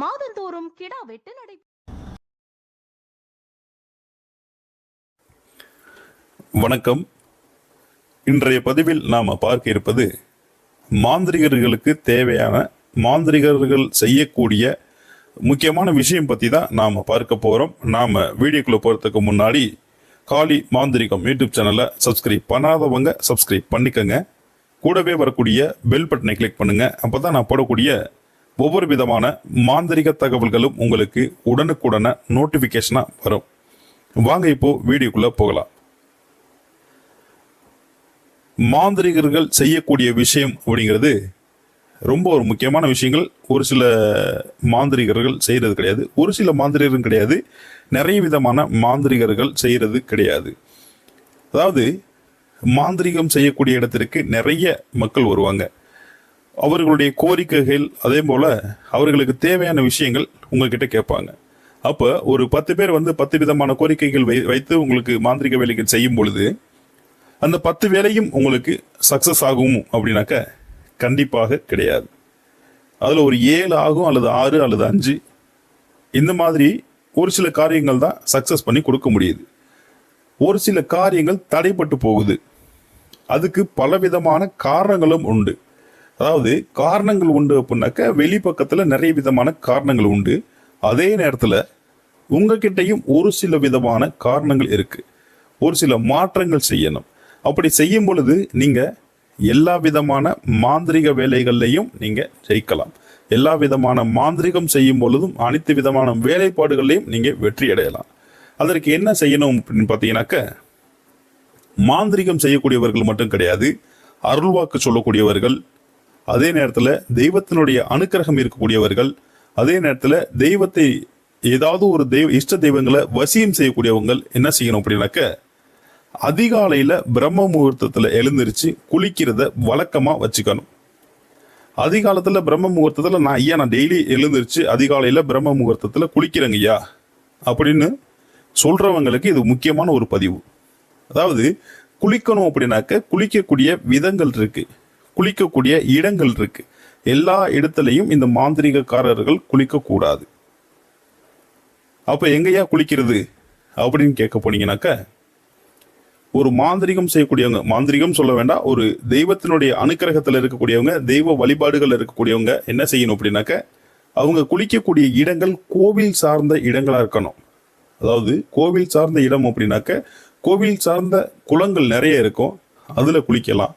மாதந்தோறும் கிடா வெட்டு நடை வணக்கம். இன்றைய பதிவில் நாம் பார்க்க இருப்பது மாந்திரிகர்களுக்கு தேவையான மாந்திரிகர்கள் செய்யக்கூடிய முக்கியமான விஷயம் பற்றி தான் நாம் பார்க்க போகிறோம் நாம் வீடியோக்குள்ளே போகிறதுக்கு முன்னாடி காளி மாந்திரிகம் யூடியூப் சேனலை சப்ஸ்கிரைப் பண்ணாதவங்க சப்ஸ்கிரைப் பண்ணிக்கோங்க. கூடவே வரக்கூடிய பெல் பட்டனை கிளிக் பண்ணுங்க. அப்போ தான் நான் போடக்கூடிய ஒவ்வொரு விதமான மாந்திரிக தகவல்களும் உங்களுக்கு உடனுக்குடனே நோட்டிஃபிகேஷனாக வரும். வாங்க இப்போ வீடியோக்குள்ளே போகலாம். மாந்திரிகர்கள் செய்யக்கூடிய விஷயம் அப்படிங்கிறது ரொம்ப ஒரு முக்கியமான விஷயங்கள். ஒரு சில மாந்திரிகர்கள் செய்கிறது கிடையாது. ஒரு சில மாந்திரிகரும் கிடையாது. நிறைய விதமான மாந்திரிகர்கள் செய்கிறது கிடையாது. அதாவது மாந்திரிகம் செய்யக்கூடிய இடத்திற்கு நிறைய மக்கள் வருவாங்க. அவர்களுடைய கோரிக்கைகள் அதே போல் அவர்களுக்கு தேவையான விஷயங்கள் உங்ககிட்ட கேட்பாங்க. அப்போ ஒரு பத்து பேர் வந்து பத்து விதமான கோரிக்கைகள் வை வைத்து உங்களுக்கு மாந்திரிக வேலைகள் செய்யும் பொழுது அந்த பத்து வேலையும் உங்களுக்கு சக்சஸ் ஆகும் அப்படின்னாக்க கண்டிப்பாக கிடையாது. அதில் ஒரு ஏழு ஆகும் அல்லது ஆறு அல்லது அஞ்சு. இந்த மாதிரி ஒரு சில காரியங்கள் தான் சக்ஸஸ் பண்ணி கொடுக்க முடியுது. ஒரு சில காரியங்கள் தடைப்பட்டு போகுது. அதுக்கு பலவிதமான காரணங்களும் உண்டு. அதாவது காரணங்கள் உண்டு அப்படின்னாக்க வெளிப்பக்கத்தில் நிறைய விதமான காரணங்கள் உண்டு. அதே நேரத்தில் உங்ககிட்டையும் ஒரு சில விதமான காரணங்கள் இருக்குது ஒரு சில மாற்றங்கள் செய்யணும். அப்படி செய்யும் பொழுது நீங்கள் எல்லா விதமான மாந்திரிக வேலைகள்லையும் நீங்கள் ஜெயிக்கலாம். எல்லா விதமான மாந்திரிகம் செய்யும் பொழுதும் அனைத்து விதமான வேலைப்பாடுகள்லையும் நீங்கள் வெற்றி அடையலாம். அதற்கு என்ன செய்யணும் அப்படின்னு பார்த்தீங்கன்னாக்க மாந்திரிகம் செய்யக்கூடியவர்கள் மட்டும் கிடையாது அருள்வாக்கு சொல்லக்கூடியவர்கள் அதே நேரத்தில் தெய்வத்தினுடைய அனுக்கிரகம் இருக்கக்கூடியவர்கள் அதே நேரத்தில் தெய்வத்தை ஏதாவது ஒரு தெய்வ இஷ்ட தெய்வங்களை வசியம் செய்யக்கூடியவங்க என்ன செய்யணும் அப்படின்னாக்க அதிகாலையில் பிரம்ம முகூர்த்தத்தில் எழுந்திருச்சு குளிக்கிறத வழக்கமாக வச்சுக்கணும். அதிகாலத்தில் பிரம்ம முகூர்த்தத்தில் நான் ஐயா நான் டெய்லி எழுந்திருச்சு அதிகாலையில் பிரம்ம முகூர்த்தத்தில் குளிக்கிறேங்க ஐயா அப்படின்னு சொல்கிறவங்களுக்கு இது முக்கியமான ஒரு பதிவு. அதாவது குளிக்கணும் அப்படின்னாக்க குளிக்கக்கூடிய விதங்கள் இருக்குது குளிக்கக்கூடிய இடங்கள் இருக்கு. எல்லா இடத்துலையும் இந்த மாந்திரிகக்காரர்கள் குளிக்கக்கூடாது. அப்போ எங்கேயா குளிக்கிறது? அப்படின்னு கேட்க போனீங்கன்னாக்க ஒரு மாந்திரிகம் செய்யக்கூடியவங்க மாந்திரிகம் சொல்ல வேண்டாம் ஒரு தெய்வத்தினுடைய அனுக்கிரகத்தில் இருக்கக்கூடியவங்க தெய்வ வழிபாடுகள் இருக்கக்கூடியவங்க என்ன செய்யணும் அப்படின்னாக்க அவங்க குளிக்கக்கூடிய இடங்கள் கோவில் சார்ந்த இடங்களாக இருக்கணும். அதாவது கோவில் சார்ந்த இடம் அப்படின்னாக்க கோவில் சார்ந்த குளங்கள் நிறைய இருக்கும். அதில் குளிக்கலாம்.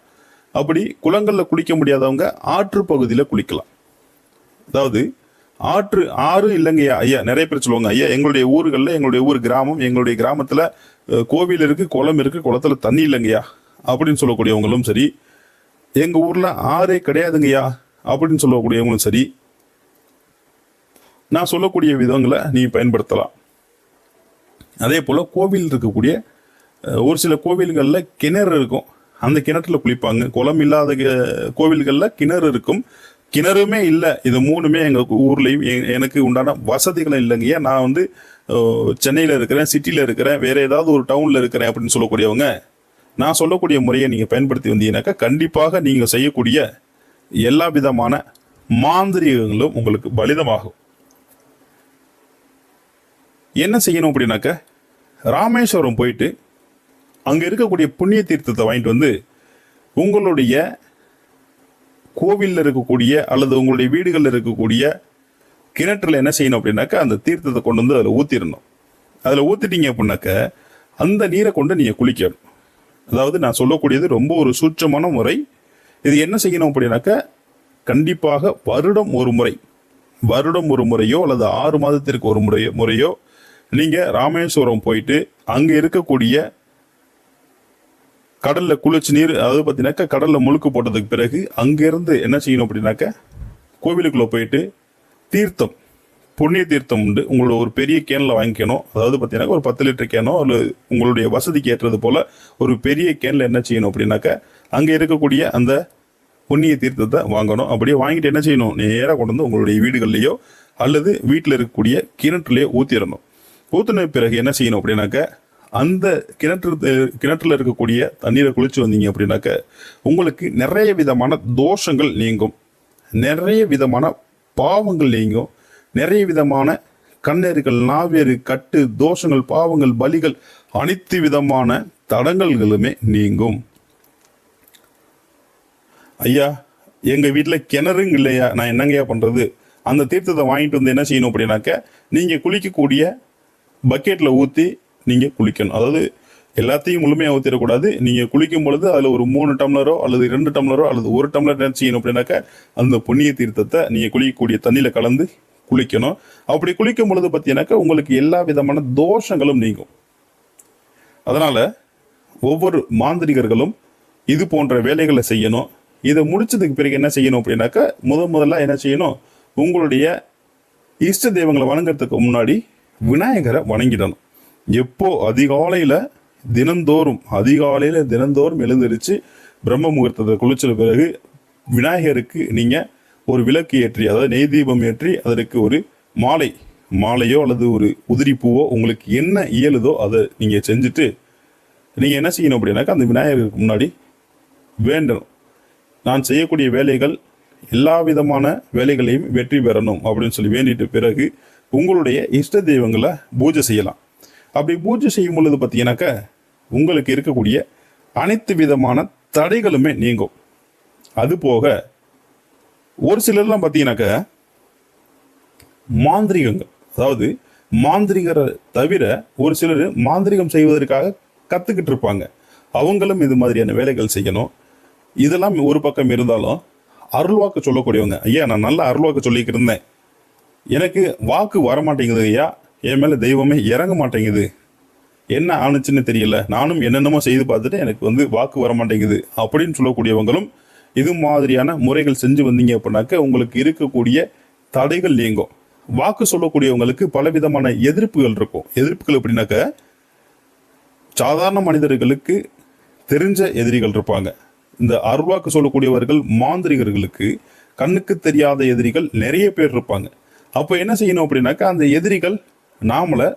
அப்படி குளங்களில் குளிக்க முடியாதவங்க ஆற்று பகுதியில் குளிக்கலாம். அதாவது ஆற்று ஆறு இல்லைங்கய்யா ஐயா நிறைய பேர் சொல்லுவாங்க ஐயா எங்களுடைய ஊர்களில் எங்களுடைய ஊர் கிராமம் எங்களுடைய கிராமத்தில் கோவில் இருக்குது குளம் இருக்குது குளத்தில் தண்ணி இல்லைங்கய்யா அப்படின்னு சொல்லக்கூடியவங்களும் சரி எங்கள் ஊரில் ஆறே கிடையாதுங்கய்யா அப்படின்னு சொல்லக்கூடியவங்களும் சரி நான் சொல்லக்கூடிய விதங்களை நீ பயன்படுத்தலாம். அதே போல் கோவில் இருக்கக்கூடிய ஒரு சில கோவில்களில் கிணறு இருக்கும். அந்த கிணற்றுல குளிப்பாங்க. குளம் இல்லாத கோவில்களில் கிணறு இருக்கும். கிணறுமே இல்லை. இது மூணுமே எங்கள் ஊர்லேயும் எ- எனக்கு உண்டான வசதிகளும் இல்லைங்க ஏன் நான் வந்து சென்னையில் இருக்கிறேன் சிட்டியில் இருக்கிறேன் வேற ஏதாவது ஒரு டவுனில் இருக்கிறேன் அப்படின்னு சொல்லக்கூடியவங்க நான் சொல்லக்கூடிய முறையை நீங்கள் பயன்படுத்தி வந்தீங்கன்னாக்கா கண்டிப்பாக நீங்கள் செய்யக்கூடிய எல்லா விதமான மாந்திரிகங்களும் உங்களுக்கு பலிதமாகும். என்ன செய்யணும் அப்படின்னாக்க ராமேஸ்வரம் போயிட்டு அங்கே இருக்கக்கூடிய புண்ணிய தீர்த்தத்தை வாங்கிட்டு வந்து உங்களுடைய கோவிலில் இருக்கக்கூடிய அல்லது உங்களுடைய வீடுகளில் இருக்கக்கூடிய கிணற்றில் என்ன செய்யணும் அப்படின்னாக்கா அந்த தீர்த்தத்தை கொண்டு வந்து அதில் ஊற்றிடணும் அதில் ஊற்றிட்டீங்க அப்படின்னாக்க அந்த நீரை கொண்டு நீங்கள் குளிக்கணும். அதாவது நான் சொல்லக்கூடியது ரொம்ப ஒரு சூட்சமான முறை. இது என்ன செய்யணும் அப்படின்னாக்க கண்டிப்பாக வருடம் ஒரு முறை வருடம் ஒரு முறையோ அல்லது ஆறு மாதத்திற்கு ஒரு முறையோ முறையோ நீங்கள் ராமேஸ்வரம் போயிட்டு அங்கே இருக்கக்கூடிய கடல்ல குளிச்சு நீர் அதாவது பார்த்தீங்கன்னாக்கா கடல்ல முழுக்கு போட்டதுக்கு பிறகு அங்கிருந்து என்ன செய்யணும் அப்படின்னாக்க கோவிலுக்குள்ள போயிட்டு தீர்த்தம் புண்ணிய தீர்த்தம் உண்டு. உங்களோட ஒரு பெரிய கேனில் வாங்கிக்கணும். அதாவது பார்த்தீங்கன்னா ஒரு பத்து லிட்டர் கேனோ அல்லது உங்களுடைய வசதிக்கு ஏற்றது போல ஒரு பெரிய கேனில் என்ன செய்யணும் அப்படின்னாக்க அங்கே இருக்கக்கூடிய அந்த புண்ணிய தீர்த்தத்தை வாங்கணும். அப்படியே வாங்கிட்டு என்ன செய்யணும்? நேராக கொண்டு வந்து உங்களுடைய வீடுகள்லையோ அல்லது வீட்டில் இருக்கக்கூடிய கிணற்றுலையோ ஊற்றிடணும் ஊற்றின பிறகு என்ன செய்யணும் அப்படின்னாக்க அந்த கிணற்று கிணற்றில் இருக்கக்கூடிய தண்ணீரை குளிச்சு வந்தீங்க அப்படின்னாக்க உங்களுக்கு நிறைய விதமான தோஷங்கள் நீங்கும். நிறைய விதமான பாவங்கள் நீங்கும். நிறைய விதமான கண்ணேறுகள் நாவேறு கட்டு தோஷங்கள் பாவங்கள் பலிகள் அனைத்து விதமான தடங்கல்களுமே நீங்கும். ஐயா எங்கள் வீட்டில் கிணறுங்க இல்லையா? நான் என்னங்கய்யா பண்ணுறது அந்த தீர்த்தத்தை வாங்கிட்டு வந்து என்ன செய்யணும் அப்படின்னாக்க நீங்கள் குளிக்கக்கூடிய பக்கெட்டில் ஊற்றி நீங்கள் குளிக்கணும். அதாவது எல்லாத்தையும் முழுமையாக ஊற்றிடக்கூடாது நீங்கள் குளிக்கும் பொழுது அதில் ஒரு மூணு டம்ளரோ அல்லது ரெண்டு டம்ளரோ அல்லது ஒரு டம்ளர் என்ன செய்யணும் அப்படின்னாக்கா அந்த புண்ணிய தீர்த்தத்தை நீங்கள் குளிக்கக்கூடிய தண்ணியில் கலந்து குளிக்கணும். அப்படி குளிக்கும் பொழுது பார்த்தீங்கன்னாக்கா உங்களுக்கு எல்லா விதமான தோஷங்களும் நீங்கும். அதனால் ஒவ்வொரு மாந்திரிகர்களும் இது போன்ற வேலைகளை செய்யணும். இதை முடிச்சதுக்கு பிறகு என்ன செய்யணும் அப்படின்னாக்கா முத முதல்ல என்ன செய்யணும்? உங்களுடைய இஷ்ட தெய்வங்களை வணங்குறதுக்கு முன்னாடி விநாயகரை வணங்கிடணும். எப்போ அதிகாலையில் தினந்தோறும் அதிகாலையில் தினந்தோறும் எழுந்திருச்சு பிரம்ம முகூர்த்தத்தை குளிச்ச பிறகு விநாயகருக்கு நீங்கள் ஒரு விளக்கு ஏற்றி அதாவது நெய் தீபம் ஏற்றி அதற்கு ஒரு மாலை மாலையோ அல்லது ஒரு உதிரி பூவோ உங்களுக்கு என்ன இயலுதோ அதை நீங்கள் செஞ்சுட்டு நீங்கள் என்ன செய்யணும் அப்படின்னாக்கா அந்த விநாயகருக்கு முன்னாடி வேண்டணும். நான் செய்யக்கூடிய வேலைகள் எல்லா விதமான வேலைகளையும் வெற்றி பெறணும் அப்படின்னு சொல்லி வேண்டிட்டு பிறகு உங்களுடைய இஷ்ட தெய்வங்களை பூஜை செய்யலாம். அப்படி பூஜை செய்யும் பொழுது பார்த்தீங்கன்னாக்கா உங்களுக்கு இருக்கக்கூடிய அனைத்து விதமான தடைகளுமே நீங்கும். அது போக ஒரு சிலர்லாம் பார்த்தீங்கன்னாக்க மாந்திரிகங்க அதாவது மாந்திரிகரை தவிர ஒரு சிலர் மாந்திரிகம் செய்வதற்காக கற்றுக்கிட்டு இருப்பாங்க. அவங்களும் இது மாதிரியான வேலைகள் செய்யணும். இதெல்லாம் ஒரு பக்கம் இருந்தாலும் அருள்வாக்கு சொல்லக்கூடியவங்க ஐயா நான் நல்லா அருள்வாக்கு சொல்லிக்கிட்டு இருந்தேன். எனக்கு வாக்கு வர மாட்டேங்குது ஐயா என் மேலே தெய்வமே இறங்க மாட்டேங்குது. என்ன ஆணுச்சுன்னு தெரியல. நானும் என்னென்னமோ செய்து பார்த்துட்டு எனக்கு வந்து வாக்கு வர மாட்டேங்குது. அப்படின்னு சொல்லக்கூடியவங்களும் இது மாதிரியான முறைகள் செஞ்சு வந்தீங்க அப்படின்னாக்க உங்களுக்கு இருக்கக்கூடிய தடைகள் நீங்கும். வாக்கு சொல்லக்கூடியவங்களுக்கு பலவிதமான எதிர்ப்புகள் இருக்கும். எதிர்ப்புகள் எப்படின்னாக்க சாதாரண மனிதர்களுக்கு தெரிஞ்ச எதிரிகள் இருப்பாங்க. இந்த அருள்வாக்கு சொல்லக்கூடியவர்கள் மாந்திரிகர்களுக்கு கண்ணுக்கு தெரியாத எதிரிகள் நிறைய பேர் இருப்பாங்க. அப்போ என்ன செய்யணும் அப்படின்னாக்கா அந்த எதிரிகள் நாமளை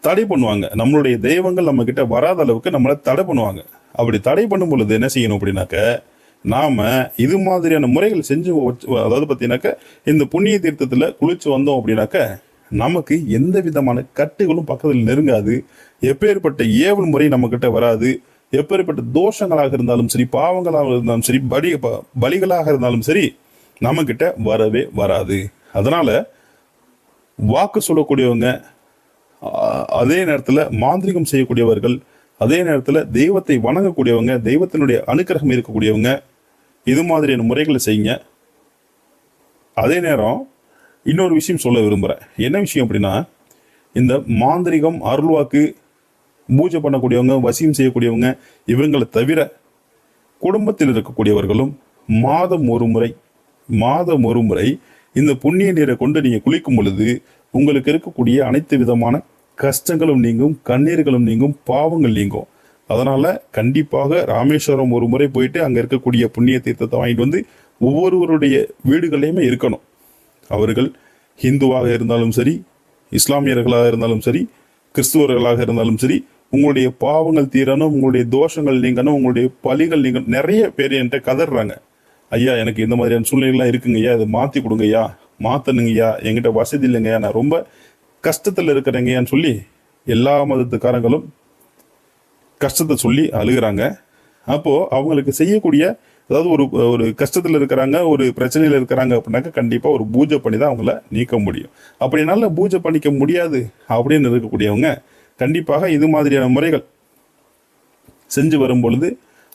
தடை பண்ணுவாங்க. நம்மளுடைய தெய்வங்கள் நம்மக்கிட்ட வராத அளவுக்கு நம்மளை தடை பண்ணுவாங்க. அப்படி தடை பண்ணும் பொழுது என்ன செய்யணும் அப்படின்னாக்க நாம இது மாதிரியான முறைகள் செஞ்சு வச்சு- அதாவது பார்த்தீங்கன்னாக்க இந்த புண்ணிய தீர்த்தத்தில் குளிச்சு வந்தோம் அப்படின்னாக்க நமக்கு எந்த விதமான கட்டுகளும் பக்கத்தில் நெருங்காது. எப்பேற்பட்ட ஏவல் முறை நம்மக்கிட்ட வராது. எப்பேற்பட்ட தோஷங்களாக இருந்தாலும் சரி பாவங்களாக இருந்தாலும் சரி பலி ப- பலிகளாக இருந்தாலும் சரி நம்மக்கிட்ட வரவே வராது. அதனால் வாக்கு சொல்லக்கூடியவங்க அதே நேரத்தில் மாந்திரிகம் செய்யக்கூடியவர்கள் அதே நேரத்தில் தெய்வத்தை வணங்கக்கூடியவங்க தெய்வத்தினுடைய அனுக்கிரகம் இருக்கக்கூடியவங்க இது மாதிரியான முறைகளை செய்யுங்க. அதே நேரம் இன்னொரு விஷயம் சொல்ல விரும்புகிறேன் என்ன விஷயம் அப்படின்னா இந்த மாந்திரிகம் அருள்வாக்கு பூஜை பண்ணக்கூடியவங்க வசியம் செய்யக்கூடியவங்க இவங்களை தவிர குடும்பத்தில் இருக்கக்கூடியவர்களும் மாதம் ஒரு முறை மாதம் ஒரு முறை இந்த புண்ணிய நீரை கொண்டு நீங்கள் குளிக்கும் பொழுது உங்களுக்கு இருக்கக்கூடிய அனைத்து விதமான கஷ்டங்களும் நீங்கும் கண்ணீர்களும் நீங்கும் பாவங்கள் நீங்கும். அதனால் கண்டிப்பாக ராமேஸ்வரம் ஒரு முறை போயிட்டு அங்கே இருக்கக்கூடிய புண்ணிய தீர்த்தத்தை வாங்கிட்டு வந்து ஒவ்வொருவருடைய வீடுகளையுமே இருக்கணும். அவர்கள் ஹிந்துவாக இருந்தாலும் சரி இஸ்லாமியர்களாக இருந்தாலும் சரி கிறிஸ்துவர்களாக இருந்தாலும் சரி உங்களுடைய பாவங்கள் தீரணும் உங்களுடைய தோஷங்கள் நீங்கணும் உங்களுடைய பலிகள் நீங்க நிறைய பேர் என்கிட்ட கதறாங்க. ஐயா எனக்கு இந்த மாதிரியான சூழ்நிலைலாம் இருக்குங்க ஐயா. இதை மாற்றி கொடுங்க ஐயா மாற்றணுங்க ஐயா என்கிட்ட வசதி இல்லைங்கய்யா. நான் ரொம்ப கஷ்டத்தில் இருக்கிறேங்கய்யான்னு சொல்லி எல்லா மதத்துக்காரங்களும் கஷ்டத்தை சொல்லி அழுகிறாங்க. அப்போது அவங்களுக்கு செய்யக்கூடிய அதாவது ஒரு ஒரு கஷ்டத்தில் இருக்கிறாங்க ஒரு பிரச்சனையில் இருக்கிறாங்க அப்படின்னாக்கா கண்டிப்பாக ஒரு பூஜை பண்ணி தான் அவங்கள நீக்க முடியும். அப்படி என்னால் பூஜை பண்ணிக்க முடியாது அப்படின்னு இருக்கக்கூடியவங்க கண்டிப்பாக இது மாதிரியான முறைகள் செஞ்சு வரும் பொழுது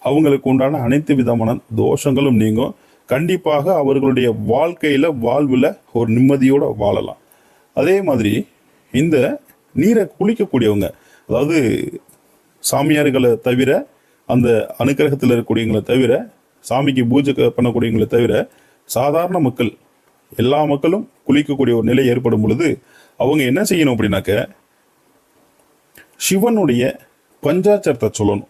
அவங்களுக்கு உண்டான அனைத்து விதமான தோஷங்களும் நீங்கும். கண்டிப்பாக அவர்களுடைய வாழ்க்கையில் வாழ்வில் ஒரு நிம்மதியோடு வாழலாம். அதே மாதிரி இந்த நீரை குளிக்கக்கூடியவங்க அதாவது சாமியார்களை தவிர அந்த அனுக்கிரகத்தில் இருக்கக்கூடியவங்களை தவிர சாமிக்கு பூஜை பண்ணக்கூடியவங்களை தவிர சாதாரண மக்கள் எல்லா மக்களும் குளிக்கக்கூடிய ஒரு நிலை ஏற்படும் பொழுது அவங்க என்ன செய்யணும் அப்படின்னாக்க சிவனுடைய பஞ்சாச்சரத்தை சொல்லணும்.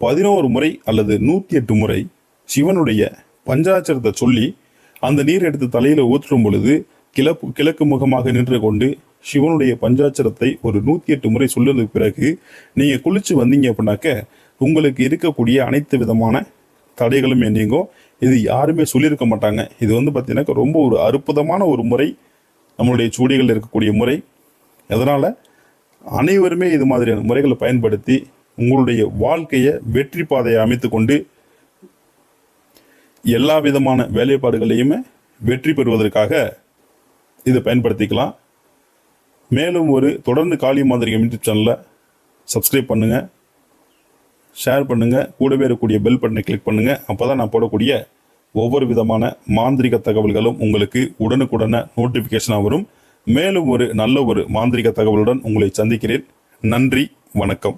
பதினோரு முறை அல்லது நூற்றி எட்டு முறை சிவனுடைய பஞ்சாட்சரத்தை சொல்லி அந்த நீர் எடுத்து தலையில் ஊற்றும் பொழுது கிழப்பு கிழக்கு முகமாக நின்று கொண்டு சிவனுடைய பஞ்சாட்சரத்தை ஒரு நூற்றி எட்டு முறை சொல்லுறதுக்கு பிறகு நீங்கள் குளிச்சு வந்தீங்க அப்படின்னாக்க உங்களுக்கு இருக்கக்கூடிய அனைத்து விதமான தடைகளும் நீங்கும் இது யாருமே சொல்லியிருக்க மாட்டாங்க. இது வந்து பார்த்தீங்கன்னா ரொம்ப ஒரு அற்புதமான ஒரு முறை. நம்மளுடைய சூடிகளில் இருக்கக்கூடிய முறை. அதனால் அனைவருமே இது மாதிரியான முறைகளை பயன்படுத்தி உங்களுடைய வாழ்க்கையை வெற்றி பாதையை அமைத்து கொண்டு எல்லா விதமான வேலைப்பாடுகளையுமே வெற்றி பெறுவதற்காக இதை பயன்படுத்திக்கலாம். மேலும் ஒரு தொடர்ந்து காளி மாந்திரிகம் யூடியூப் சேனலை சப்ஸ்கிரைப் பண்ணுங்கள் ஷேர் பண்ணுங்கள் கூடவே இருக்கக்கூடிய பெல் பட்டனை கிளிக் பண்ணுங்கள் அப்போ தான் நான் போடக்கூடிய ஒவ்வொரு விதமான மாந்திரிக தகவல்களும் உங்களுக்கு உடனுக்குடனே நோட்டிஃபிகேஷனாக வரும். மேலும் ஒரு நல்ல ஒரு மாந்திரிக தகவலுடன் உங்களை சந்திக்கிறேன். நன்றி வணக்கம்.